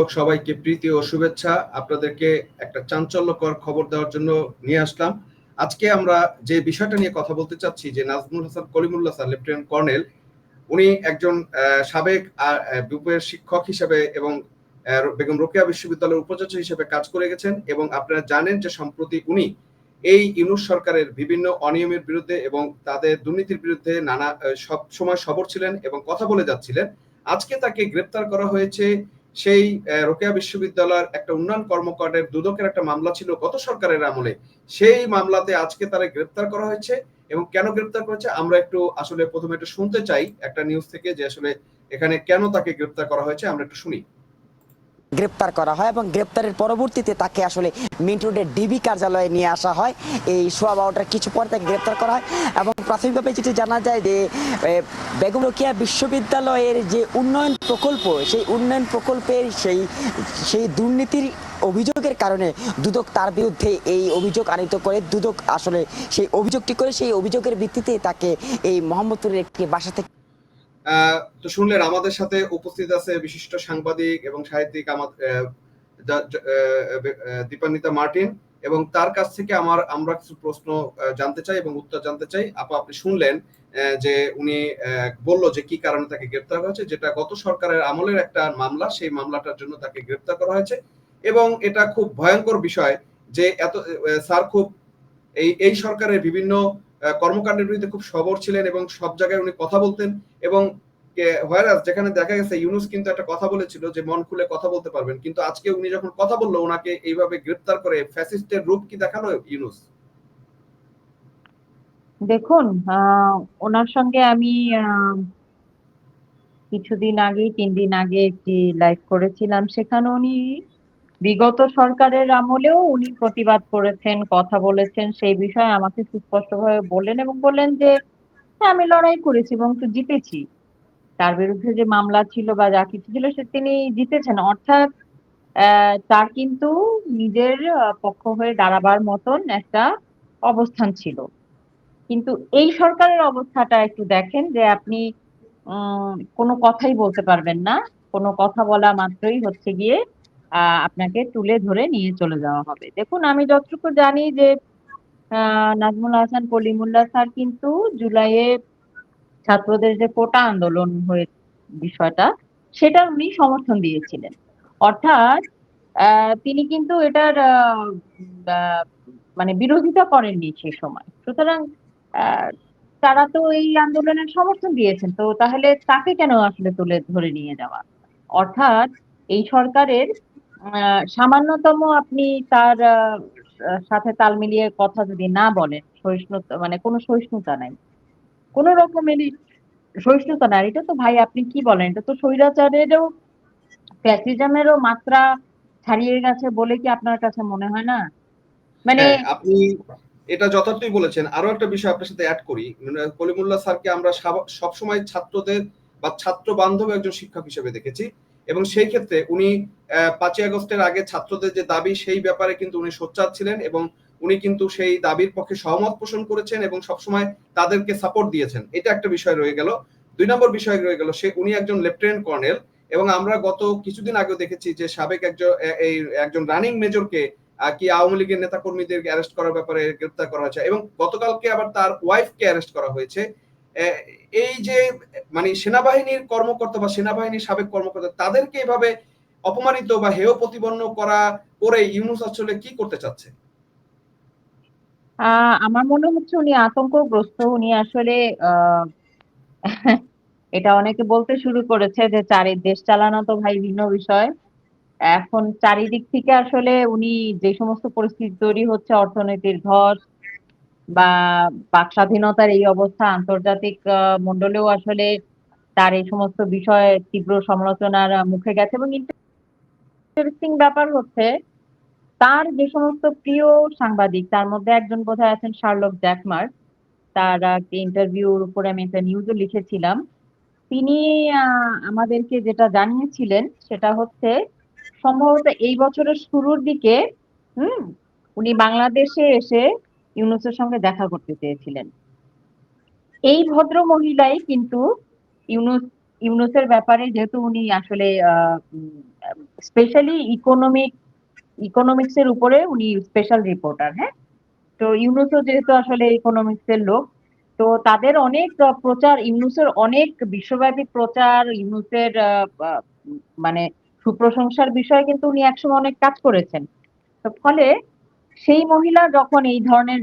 সবাইকে প্রীতি ও শুভেচ্ছা। আপনাদেরকে একটা চাঞ্চল্যকর খবর দেওয়ার জন্য নিয়ে আসলাম। আজকে আমরা যে বিষয়টা নিয়ে কথা বলতে চাচ্ছি, যে Nazmul Hasan, Kalimullah sir, lieutenant colonel, উনি একজন সাবেক বিউপের শিক্ষক হিসেবে এবং বেগম রোকেয়া বিশ্ববিদ্যালয়ের উপাচার্য হিসেবে কাজ করে গেছেন এবং আপনারা জানেন যে সম্প্রতি উনি এই ইউনুস সরকারের বিভিন্ন অনিয়মের বিরুদ্ধে এবং তাদের দুর্নীতির বিরুদ্ধে নানা সব সময় সবর ছিলেন এবং কথা বলে যাচ্ছিলেন। আজকে তাকে গ্রেপ্তার করা হয়েছে সেই রোকেয়া বিশ্ববিদ্যালয়ের একটা উন্নয়ন কর্মকাণ্ডের দুদকের একটা মামলা ছিল গত সরকারের আমলে। সেই মামলাতে আজকে তারা গ্রেপ্তার করা হয়েছে এবং কেন গ্রেপ্তার করেছে আমরা একটু আসলে প্রথমে একটু শুনতে চাই একটা নিউজ থেকে যে আসলে এখানে কেন তাকে গ্রেপ্তার করা হয়েছে, আমরা একটু শুনি। গ্রেপ্তার করা হয় এবং গ্রেপ্তারের পরবর্তীতে তাকে আসলে মিন্ট রোডের ডিবি কার্যালয়ে নিয়ে আসা হয়। এই সোয়া বারোটার কিছু পরে তাকে গ্রেপ্তার করা হয় এবং প্রাথমিকভাবে যেটি জানা যায় যে বেগম রোকেয়া বিশ্ববিদ্যালয়ের যে উন্নয়ন প্রকল্প, সেই উন্নয়ন প্রকল্পের সেই সেই দুর্নীতির অভিযোগের কারণে দুদক তার বিরুদ্ধে এই অভিযোগ আনিত করে, দুদক আসলে সেই অভিযোগটি করে, সেই অভিযোগের ভিত্তিতে তাকে এই মোহাম্মদপুরের একটি বাসা থেকে তো শুনলেন আমাদের সাথে উপস্থিত আছে বিশিষ্ট সাংবাদিক এবং সাহিত্যিক আমার দীপান্বিতা মার্টিন। এবং তার কাছ থেকে আমার আমরা কিছু প্রশ্ন জানতে চাই এবং উত্তর জানতে চাই। আপা, আপনি শুনলেন যে উনি বলল যে কি কারণে তাকে গ্রেপ্তার করা হয়েছে, যেটা গত সরকারের আমলের একটা মামলা, সেই মামলাটার জন্য তাকে গ্রেপ্তার করা হয়েছে। এবং এটা খুব ভয়ঙ্কর বিষয় যে এত স্যার খুব এই এই সরকারের বিভিন্ন কর্মকাণ্ডের বিরুদ্ধে খুব সবর ছিলেন এবং সব জায়গায় উনি কথা বলতেন এবং যেখানে দেখা গেছে ইউনুস কিন্তু একটা কথা বলেছিল যে মন খুলে কথা বলতে পারবেন। কিন্তু আজকে উনি যখন কথা বলল, ওনাকে এইভাবে গ্রেপ্তার করে ফ্যাসিস্টের রূপ কি দেখাল ইউনুস? দেখুন ওনার সঙ্গে আমি কিছুদিন আগেই, তিন দিন আগে একটি লাইভ করেছিলাম। সেখানে উনি বিগত সরকারের আমলেও উনি প্রতিবাদ করেছেন, কথা বলেছেন, সেই বিষয়ে আমাকে সুস্পষ্টভাবে বললেন এবং বললেন যে হ্যাঁ আমি লড়াই করেছি এবং তো জিতেছি। তার বিরুদ্ধে যে মামলা ছিল বা যা কিছু ছিল সে তিনি জিতেছেন। অর্থাৎ তার কিন্তু নিজের পক্ষ হয়ে দাঁড়াবার মতন একটা অবস্থান ছিল। কিন্তু এই সরকারের অবস্থাটা একটু দেখেন যে, আপনি কোনো কথাই বলতে পারবেন না। কোনো কথা বলা মাত্রই হচ্ছে গিয়ে আপনাকে তুলে ধরে নিয়ে চলে যাওয়া হবে। দেখুন, আমি যতটুকু জানি যে নাজমুল হাসান, কলিমুল্লাহ স্যার কিন্তু জুলাইয়ে ছাত্রদের যে কোটা আন্দোলন হয়ে বিষয়টা সেটার উনি সমর্থন দিয়েছিলেন। অর্থাৎ তিনি কিন্তু এটার মানে বিরোধিতা করেননি সে সময়। সুতরাং তারা তো এই আন্দোলনের সমর্থন দিয়েছেন, তো তাহলে তাকে কেন আসলে তুলে ধরে নিয়ে যাওয়া? অর্থাৎ, এই সরকারের সামান্যতম আপনি তার সাথে তাল মিলিয়ে কথা যদি না বলেন সহিষ্ণুতা মানে কোনো সহিষ্ণুতা নাই। কোনো রকমেরই সহিষ্ণুতা নাই। এটা তো ভাই আপনি কি বলেন? এটা তো স্বৈরাচারেরও ফ্যাসিজমেরও মাত্রা ছাড়িয়ে গেছে বলে কি আপনার কাছে মনে হয় না? মানে হ্যাঁ, আপনি এটা যথার্থই বলেছেন। আরও একটা বিষয় আপনার সাথে অ্যাড করি। কলিমুল্লাহ স্যারকে আমরা সব সময় ছাত্রদের বা ছাত্র বান্ধব একজন শিক্ষক হিসেবে দেখেছি। এবং সেই ক্ষেত্রে উনি পাঁচই আগস্টের আগে ছাত্রদের যে দাবি, সেই ব্যাপারে কিন্তু উনি সোচ্চার ছিলেন এবং উনি কিন্তু সেই দাবির পক্ষে সহমত পোষণ করেছেন এবং সবসময় তাদেরকে সাপোর্ট দিয়েছেন। এটা একটা বিষয় রয়ে গেল। দুই নম্বর বিষয় রয়ে গেল, সে উনি একজন লেফটেন্যান্ট কর্নেল এবং আমরা গত কিছুদিন আগেও দেখেছি যে সাবেক একজন এই একজন রানিং মেজরকে কি আওয়ামী লীগের নেতা কর্মীদেরকে অ্যারেস্ট করার ব্যাপারে গ্রেপ্তার করা হয়েছে এবং গতকালকে আবার তার ওয়াইফকে অ্যারেস্ট করা হয়েছে। এই যে মানে সেনাবাহিনীর কর্মকর্তা বা সেনাবাহিনীর সাবেক কর্মকর্তা, তাদেরকে এভাবে অপমানিত বা হেয় প্রতিপন্ন করা করে ইউনুস আসলে কি করতে চাচ্ছে? আমার মনে হচ্ছে উনি আতঙ্কগ্রস্ত। উনি আসলে এটা অনেকে বলতে শুরু করেছে যে চারি, দেশ চালানো তো ভাই ভিন্ন বিষয়। এখন চারিদিক থেকে আসলে উনি যে সমস্ত পরিস্থিতি তৈরি হচ্ছে, অর্থনীতির ধস বা বাক স্বাধীনতার এই অবস্থা আন্তর্জাতিক আহ, মণ্ডলেও আসলে তার এই সমস্ত বিষয়ে তীব্র সমালোচনার মুখে গেছে এবং ইন্টারেস্টিং ব্যাপার হচ্ছে তার যে সমস্ত প্রিয় সাংবাদিক তার মধ্যে একজন বোধহয় আছেন শার্লক জ্যাকমার। তার একটি ইন্টারভিউর উপরে আমি একটা নিউজও লিখেছিলাম। তিনি আমাদেরকে যেটা জানিয়েছিলেন সেটা হচ্ছে সম্ভবত এই বছরের শুরুর দিকে হুম উনি বাংলাদেশে এসে ইউনুসের সঙ্গে দেখা করতে চেয়েছিলেন। এই ভদ্র মহিলাই কিন্তু ইউনুস, ইউনুসের ব্যাপারে যেহেতু উনি আসলে স্পেশালি ইকোনমিক ইকোনমিক্স এর উপরে উনি স্পেশাল রিপোর্টার হ্যাঁ? তো ইউনুসও যেহেতু আসলে ইকোনমিক্স এর লোক, তো তাদের অনেক প্রচার, ইউনুসের অনেক বিশ্বব্যাপী প্রচার, ইউনুসের মানে সুপ্রশংসার বিষয়ে কিন্তু উনি একসময় অনেক কাজ করেছেন। তো ফলে সেই মহিলা যখন এই ধরনের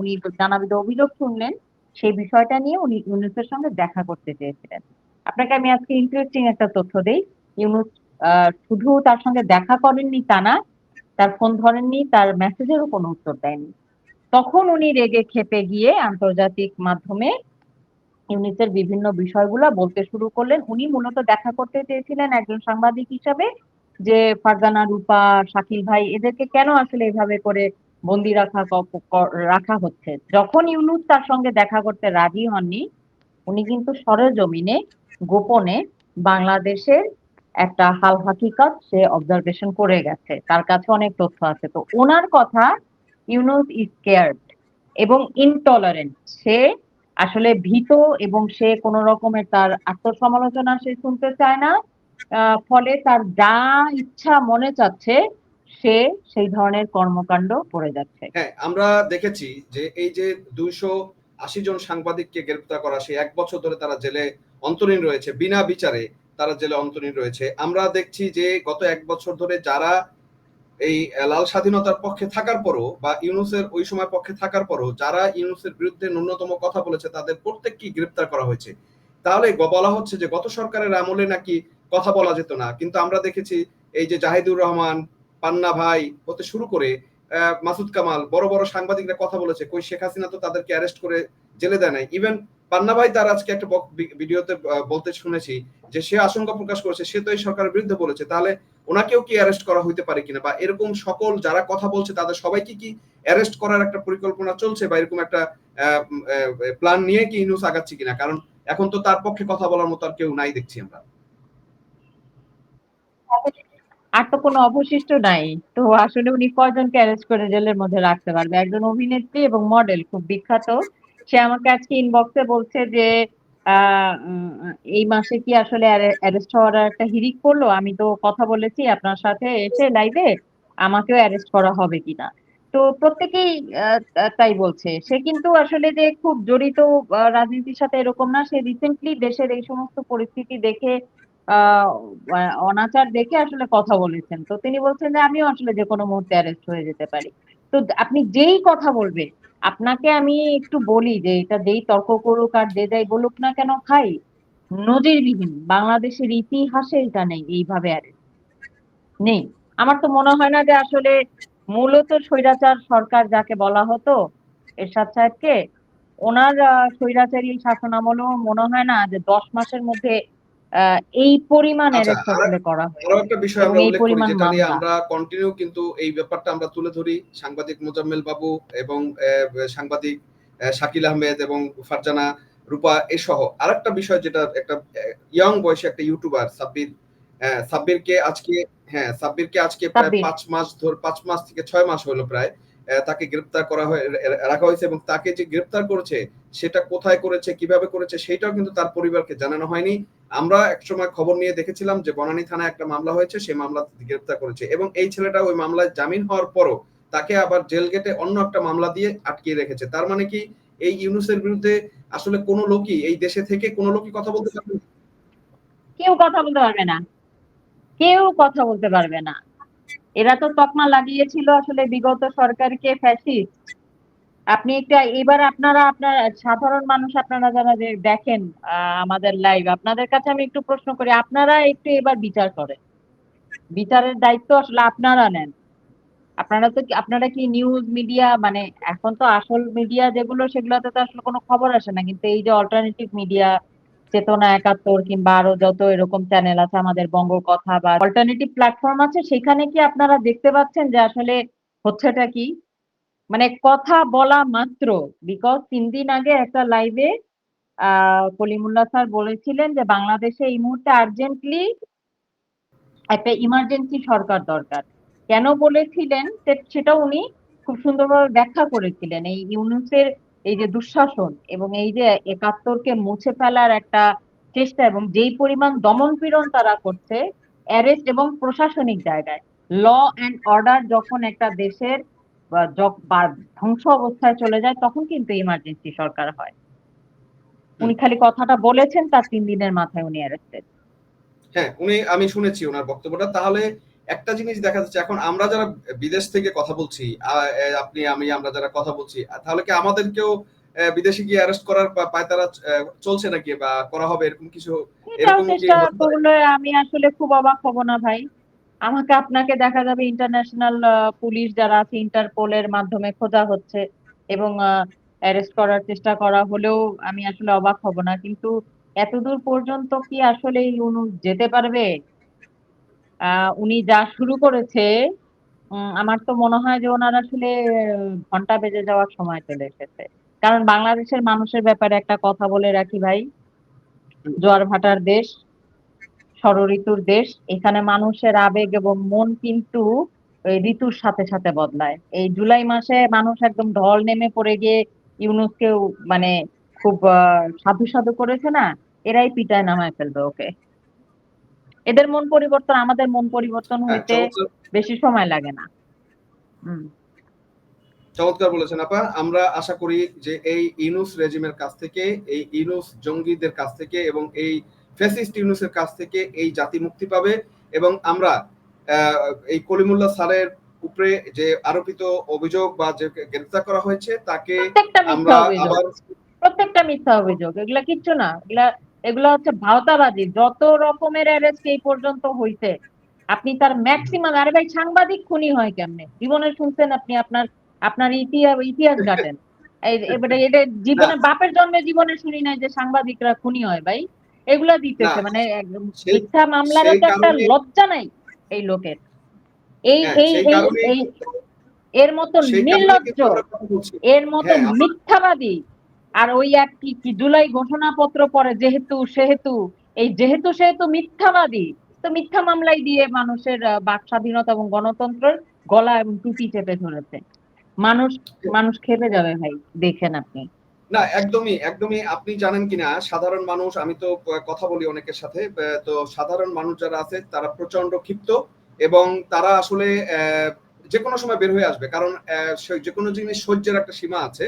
উনি নানাবিধ অভিযোগ শুনলেন, সেই বিষয়টা নিয়ে উনি ইউনুসের সঙ্গে দেখা করতে চেয়েছিলেন। আপনাকে আমি আজকে ইন্টারেস্টিং একটা তথ্য দেই। ইউনুস শুধু তার সঙ্গে দেখা করেননি তা না, তার ফোন ধরেননি, তার মেসেজেরও কোনো উত্তর দেয়নি। তখন উনি রেগে খেপে গিয়ে আন্তর্জাতিক মাধ্যমে ইউনিসের বিভিন্ন বিষয়গুলো বলতে শুরু করলেন। উনি মূলত দেখা করতে চেয়েছিলেন একজন সাংবাদিক হিসাবে যে ফারজানা, রূপা, শাকিল ভাই এদেরকে কেন আসলে এভাবে করে বন্দি রাখা রাখা হচ্ছে? যখন ইউনুস তার সঙ্গে দেখা করতে রাজি হননি, উনি কিন্তু সরেজমিনে গোপনে বাংলাদেশের একটা হাল হাকিকত সে অবজারভেশন করে গেছে। তার কাছে অনেক তথ্য আছে। তো ওনার কথা, ইউনুস ইজ কেয়ার্ড এবং ইনটলারেন্ট সে আসলে ভীত এবং সে কোন রকমের তার আত্মসমালোচনা সে শুনতে চায় না। ফলে তার যা ইচ্ছা মনে চাচ্ছে, সে সেই ধরনের কর্মকাণ্ড করে যাচ্ছে। হ্যাঁ আমরা দেখেছি যে এই যে দুইশো আশি জন সাংবাদিককে গ্রেপ্তার করা, সেই এক বছর ধরে তারা জেলে অন্তরীণ রয়েছে। বিনা বিচারে তারা জেলে অন্তরীণ রয়েছে। আমরা দেখছি যে গত এক বছর ধরে যারা এই লাল স্বাধীনতার পক্ষে থাকার পরও বা ইউনুসের ওই সময় পক্ষে থাকার পরও যারা ইউনুসের বিরুদ্ধে ন্যূনতম কথা বলেছে, তাদের প্রত্যেককেই গ্রেপ্তার করা হয়েছে। তাহলে বলা হচ্ছে যে গত সরকারের আমলে নাকি কথা বলা যেত না। কিন্তু আমরা দেখেছি এই যে জাহিদুর রহমান, পান্না ভাই হতে শুরু করে মাসুদ কামাল, বড় বড় সাংবাদিকরা কথা বলেছে, কই শেখ হাসিনা তো তাদেরকে অ্যারেস্ট করে জেলে দেয় নাই। ইভেন পান্না ভাই তার আজকে একটা ভিডিওতে বলতে শুনেছি যে সে আশঙ্কা প্রকাশ করেছে, সে তো এই সরকারের বিরুদ্ধে বলেছে, তাহলে ওনাকেও কি অ্যারেস্ট করা হইতে পারে কিনা? বা এরকম সকল যারা কথা বলছে, তাদের সবাইকে কি অ্যারেস্ট করার একটা পরিকল্পনা চলছে? বা এরকম একটা প্ল্যান নিয়ে কি ইউনুস আগাচ্ছে কিনা? কারণ এখন তো তার পক্ষে কথা বলার মতো আর কেউ নাই দেখছি আমরা। আর তো কোনো অবশিষ্ট নাই। তো আসলে উনি কয়জনকে অ্যারেস্ট করে জেলের মধ্যে রাখতে পারবে? একজন অভিনেত্রী এবং মডেল খুব বিখ্যাত। সে আমাকে আজকে ইনবক্সে বলছে যে এই মাসে কি আসলে অ্যারেস্ট হওয়ার একটা হিরিক পড়ল? আমি তো কথা বলেছি, আপনার সাথে এসে লাইভে আমাকেও অ্যারেস্ট করা হবে কিনা? তো প্রত্যেকেই তাই বলছে। সে কিন্তু আসলে যে খুব জড়িত রাজনীতির সাথে এরকম না। সে রিসেন্টলি দেশের এই সমস্ত পরিস্থিতি দেখে অনাচার দেখে আসলে কথা বলেছেন। তো তিনি বলছেন যে, আমিও আসলে যে কোনো মুহূর্তে অ্যারেস্ট হয়ে যেতে পারি। তো আপনি যেই কথা বলবে আপনাকে আমি একটু বলি যে, এটা যেই তর্ক করুক আর যে যাই বলুক না কেন, খাই। নজিরবিহীন, বাংলাদেশের ইতিহাসে এটা নেই, এইভাবে অ্যারেস্ট নেই। আমার তো মনে হয় না যে, আসলে মূলত স্বৈরাচার সরকার যাকে বলা হতো, এরশাদ সাহেবকে, ওনার স্বৈরাচারী শাসনামলেও মনে হয় না যে, দশ মাসের মধ্যে এই পরিমাণ আচ্ছা, আসলে করা হয়। আরও একটা বিষয় আমরা উল্লেখ করি যেটা নিয়ে আমরা কন্টিনিউ কিন্তু এই ব্যাপারটা আমরা তুলে ধরি সাংবাদিক মোজাম্মেল বাবু এবং সাংবাদিক শাকিল আহমেদ এবং ফারজানা রূপা এ সহ আরেকটা বিষয় যেটা একটা ইয়াং বয়সে একটা ইউটিউবার সাব্বির সাব্বিরকে আজকে হ্যাঁ সাব্বিরকে আজকে প্রায়। পাঁচ মাস ধর পাঁচ মাস থেকে ছয় মাস হলো প্রায়। তাকে গ্রেপ্তার করা হয় রাখা হয়েছে এবং তাকে যে গ্রেপ্তার করেছে, সেটা কোথায় করেছে, কীভাবে করেছে সেটাও কিন্তু তার পরিবারকে জানানো হয়নি। আমরা একসময় খবর নিয়ে দেখেছিলাম যে বনানী থানায় একটা মামলা হয়েছে সেই মামলা গ্রেপ্তার করেছে এবং এই ছেলেটা ওই মামলায় জামিন হওয়ার পরও তাকে আবার জেল গেটে অন্য একটা মামলা দিয়ে আটকিয়ে রেখেছে। তার মানে কি এই ইউনুসের বিরুদ্ধে আসলে কোনো লোকই, এই দেশে থেকে কোনো লোকই কথা বলতে পারবে কেউ কথা বলতে পারবে না। কেউ কথা বলতে পারবে না। এরা তো তকমা লাগিয়েছিল আসলে বিগত সরকারকে ফ্যাসিস্ট আপনি একটা, এবার আপনারা, আপনার সাধারণ মানুষ আপনারা যারা যে দেখেন আমাদের লাইভ আপনাদের কাছে আমি একটু প্রশ্ন করি, আপনারা একটু এবার বিচার করেন। বিচারের দায়িত্ব আসলে আপনারা নেন। আপনারা তো আপনারা কি নিউজ মিডিয়া মানে এখন তো আসল মিডিয়া যেগুলো, সেগুলোতে তো আসলে কোনো খবর আসে না। কিন্তু এই যে অল্টারনেটিভ মিডিয়া চেতনা একাত্তর কিংবা আরও যত এরকম চ্যানেল আছে আমাদের বঙ্গ কথা বা অল্টারনেটিভ প্ল্যাটফর্ম আছে, সেখানে কি আপনারা দেখতে পাচ্ছেন যে আসলে হচ্ছেটা কি? মানে কথা বলা মাত্র বিকজ তিন দিন আগে একটা লাইভে আহ কলিমুল্লাহ স্যার বলেছিলেন যে বাংলাদেশে এই মুহূর্তে আর্জেন্টলি একটা ইমার্জেন্সি সরকার দরকার। কেন বলেছিলেন? সেটা উনি খুব সুন্দরভাবে ব্যাখ্যা করেছিলেন। এই ইউনুসের এই যে দুঃশাসন এবং এই যে একাত্তরকে মুছে ফেলার একটা চেষ্টা এবং যেই পরিমাণ দমন পীড়ন তারা করছে অ্যারেস্ট এবং প্রশাসনিক জায়গায় ল অ্যান্ড অর্ডার যখন একটা দেশের ধ্বংস অবস্থায় চলে যায় তখন কিন্তু ইমার্জেন্সি সরকার হয়। উনি খালি কথাটা বলেছেন তার তিন দিনের মাথায় উনি অ্যারেস্টেড হ্যাঁ উনি আমি শুনেছি ওনার বক্তব্যটা। তাহলে একটা জিনিস দেখা যাচ্ছে এখন আমরা যারা বিদেশ থেকে কথা বলছি আপনি আমি আমরা যারা কথা বলছি তাহলে কি আমাদেরকেও বিদেশে গিয়ে অ্যারেস্ট করার পায়তারা চলছে নাকি বা করা হবে? এরকম কিছু এরকম আমি আসলে খুব অবাক হব না ভাই। আমাকে আপনাকে দেখা যাবে ইন্টারন্যাশনাল পুলিশ যারা আছে ইন্টারপোলের মাধ্যমে খোঁজা হচ্ছে এবং অ্যারেস্ট করার চেষ্টা করা হলেও আমি আসলে অবাক হব না। কিন্তু এতদূর পর্যন্ত কি আসলে ইউনুস যেতে পারবে? উনি যা শুরু করেছে আমার তো মনে হয় যে ওনার আসলে ঘণ্টা বেজে যাওয়ার সময় চলে এসেছে। কারণ বাংলাদেশের মানুষের ব্যাপারে একটা কথা বলে রাখি ভাই। জোয়ার ভাটার দেশ ষড়ঋতুর দেশ, এখানে মানুষের আবেগ এবং মন কিন্তু ঋতুর সাথে সাথে বদলায়। এই জুলাই মাসে মানুষ একদম ঢল নেমে পড়ে গিয়ে ইউনুসকেও মানে খুব সাধু সাধু করেছে না, এরাই পিটায় নামায় ফেলবে ওকে। এদের মন পরিবর্তন আমাদের মন পরিবর্তন হ্যাঁ, হইতে বেশি সময় লাগে না। চমৎকার বলেছেন আপা। আমরা আশা করি যে এই ইউনুস রেজিমের কাছ থেকে এই ইউনুস জঙ্গিদের কাছ থেকে এবং এই ফ্যাসিস্ট ইউনুসের কাছ থেকে এই জাতি মুক্তি পাবে এবং আমরা এই কলিমুল্লাহ স্যারের উপরে যে আরোপিত অভিযোগ বা যে গ্রেফতার করা হয়েছে তাকে আমরা আবার প্রত্যেকটা মিথ্যা অভিযোগ। এগুলা কিচ্ছু না। এগুলা এগুলা হচ্ছে ভাওতাবাজি। যত রকমের অ্যারেস্ট এই পর্যন্ত হইছে আপনি তার ম্যাক্সিমাম আরে ভাই সাংবাদিক খুনি হয় কেমনে? জীবনে শুনছেন আপনি আপনার আপনার ইতিহাস ইতিহাস ঘাটেন। এবারে এটা জীবনে বাপের জন্মে জীবনে শুনি নাই যে সাংবাদিকরা খুনি হয় ভাই। এগুলা দিতেছে মানে একদম মিথ্যা মামলার একটা লজ্জা নাই এই লোকের। এই হ্যাঁ, এই এই এর মতো নির্লজ্জ। এর মতো হ্যাঁ, মিথ্যাবাদী আর ওই এক কি কি জুলাই ঘোষণাপত্র পরে যেহেতু, সেহেতু, এই যেহেতু সেহেতু মিথ্যাবাদী, তো মিথ্যা মামলাই দিয়ে মানুষের বাক স্বাধীনতা এবং গণতন্ত্রের গলা এবং টুপি চেপে ধরেছে। মানুষ মানুষ খেপে যাবে ভাই, দেখেন আপনি। না, একদমই একদমই আপনি জানেন কিনা, সাধারণ মানুষ, আমি তো কথা বলি অনেকের সাথে তো সাধারণ মানুষ যারা আছে, তারা প্রচণ্ড ক্ষিপ্ত এবং তারা আসলে যে কোনো সময় বের হয়ে আসবে, কারণ যে কোনো জিনিস সহ্যের একটা সীমা আছে।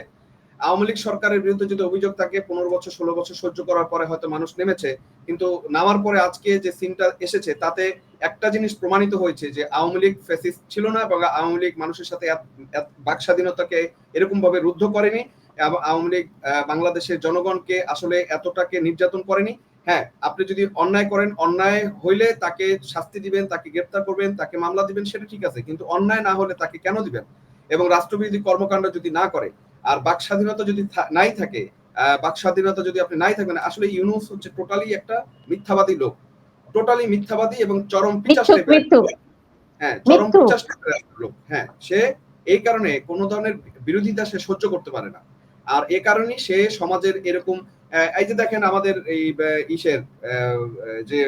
আওয়ামী লীগ সরকারের বিরুদ্ধে যদি অভিযোগ থাকে, পনেরো বছর, ষোলো বছর সহ্য করার পরে হয়তো মানুষ নেমেছে। কিন্তু নামার পরে আজকে যে সিনটা এসেছে, তাতে একটা জিনিস প্রমাণিত হয়েছে যে আওয়ামী লীগ ফ্যাসিস্ট ছিল না এবং আওয়ামী লীগ মানুষের সাথে বাক স্বাধীনতাকে এরকম ভাবে রুদ্ধ করেনি আওয়ামী লীগ বাংলাদেশের জনগণকে আসলে এতটাকে নির্যাতন করেনি। হ্যাঁ আপনি যদি অন্যায় করেন, অন্যায় হইলে তাকে শাস্তি দিবেন, তাকে গ্রেপ্তার করবেন, তাকে মামলা দিবেন, সেটা ঠিক আছে। কিন্তু অন্যায় না হলে তাকে কেন দিবেন? এবং রাষ্ট্রবিরোধী কর্মকাণ্ড যদি না করে আর বাক স্বাধীনতা যদি নাই থাকে বাক স্বাধীনতা যদি আপনি নাই থাকবেন আসলে ইউনুস হচ্ছে টোটালি একটা মিথ্যাবাদী লোক। টোটালি মিথ্যাবাদী এবং চরম পিচাস হ্যাঁ চরম পিচাস লোক। হ্যাঁ সে এই কারণে কোনো ধরনের বিরোধিতা সে সহ্য করতে পারে না। আর এ কারণেই সে সমাজের এরকম এই যে দেখেন আমাদের এই ইসের যে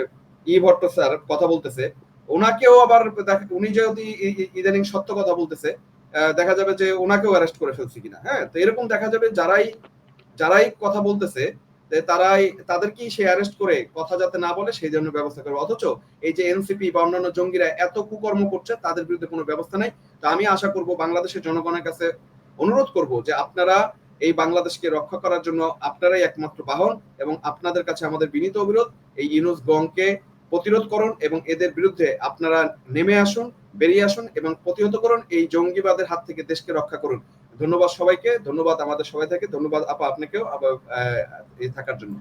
ই ভট্ট স্যার কথা বলতেছে ওনাকেও আবার দেখ- উনি যদি ইদানিং সত্য কথা বলতেছে দেখা যাবে যে ওনাকেও অ্যারেস্ট করে ফেলছে কিনা হ্যাঁ? তো এরকম দেখা যাবে যারাই যারাই কথা বলতেছে তারাই, তাদেরকেই সে অ্যারেস্ট করে কথা যাতে না বলে সেই জন্য ব্যবস্থা করবে। অথচ এই যে এনসিপি বা অন্যান্য জঙ্গিরা এত কুকর্ম করছে, তাদের বিরুদ্ধে কোনো ব্যবস্থা নাই। তো আমি আশা করব বাংলাদেশের জনগণের কাছে অনুরোধ করব যে আপনারা এই বাংলাদেশকে রক্ষা করার জন্য আপনারাই একমাত্র বাহন এবং আপনাদের কাছে আমাদের বিনীত অবিরোধ এই ইউনুস গংকে প্রতিরোধ করুন এবং এদের বিরুদ্ধে আপনারা নেমে আসুন, বেরিয়ে আসুন এবং প্রতিহত করুন, এই জঙ্গিবাদের হাত থেকে দেশকে রক্ষা করুন। ধন্যবাদ সবাইকে, ধন্যবাদ আমাদের সবাই থেকে, ধন্যবাদ আপা আপনাকেও থাকার জন্য।